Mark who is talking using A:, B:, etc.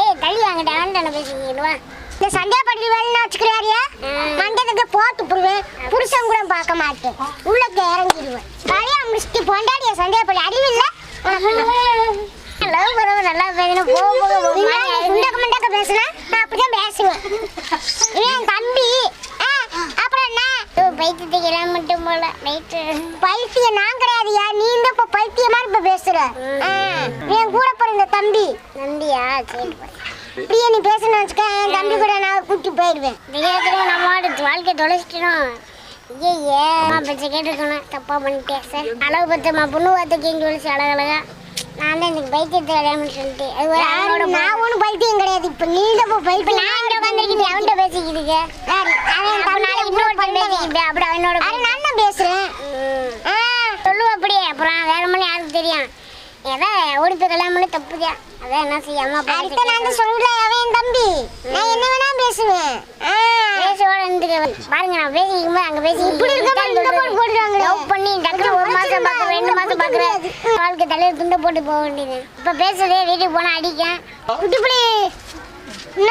A: ஏய் தள்ளி வாங்கடா வேண்டாம் பேசிக்கிட்டு வா. இந்த சண்டே பட்டி வேலைன்னு வச்சுக்கிறாரியா மண்டதுக்கு போட்டு புடுவேன். புருஷன் கூட பார்க்க மாட்டேன். உள்ளக்க இறங்கிடுவேன். கல்யாணம் முடிச்சுட்டு பொண்டாடிய சண்டே படி அறிவில்ல லவ் பரவ நல்லா பேசணும் போக முண்டக்க முண்டக்க பேசுனா நான் அப்படிதான் பேசுவேன். என் தம்பி. ஆ, அப்புறம் என்ன? பைத்தியத்துக்கு எல்லாம் மட்டும் போல நைட்டு பைத்தியம் நான் கிடையாதுயா? இப்ப பேசுற. என் கூட பிறந்த தம்பி. நம்பியா சரி இப்படியே நீ பேசணும் வச்சுக்க என் தம்பி கூட நான் கூட்டி போயிடுவேன். தெரியாத நம்மளோட வாழ்க்கை தொலைச்சிட்டோம். ஐயே பச்சை கேட்டுருக்கணும். தப்பா பண்ணிட்டேன் சார். அளவு பத்தமா பொண்ணு பார்த்துக்கேன்னு சொல்லிச்சு அழகழகா. நான் தான் எனக்கு பைத்தியத்தை கல்யாணம் சொல்லிட்டு. அது ஒரு அவனோட நான் ஒன்றும் பைத்தியம் கிடையாது. இப்போ நீ தான் இப்போ பைத்தியம். நான் இங்கே உட்காந்துருக்கு நீ அவன்கிட்ட பேசிக்கிட்டு அவன் நாளைக்கு இன்னொரு பேசிக்கிட்டு அப்படி அவனோட நான் தான் பேசுகிறேன் அப்புறம் வேற மணி யாருக்கு தெரியும்? ஏதோ ஓடி போய் கல்யாணம் பண்ணி தப்புதியா அதான் என்ன செய்ய அம்மா அப்பா அடுத்த நான் சொல்ல அவன் தம்பி. நான் என்ன வேணா பேசுவேன். பேசுவோட இருந்துக்க பாருங்க நான் பேசிக்கும் போது அங்க பேசி இப்படி இருக்க லவ் பண்ணி டக்குனு ஒரு மாசம் பார்க்க ரெண்டு மாசம் பார்க்குறேன். வாழ்க்கை தலையில துண்டை போட்டு போக வேண்டியது இப்ப பேசுறதே வீட்டுக்கு போனா அடிக்கேன் குட்டிப்புளி என்ன?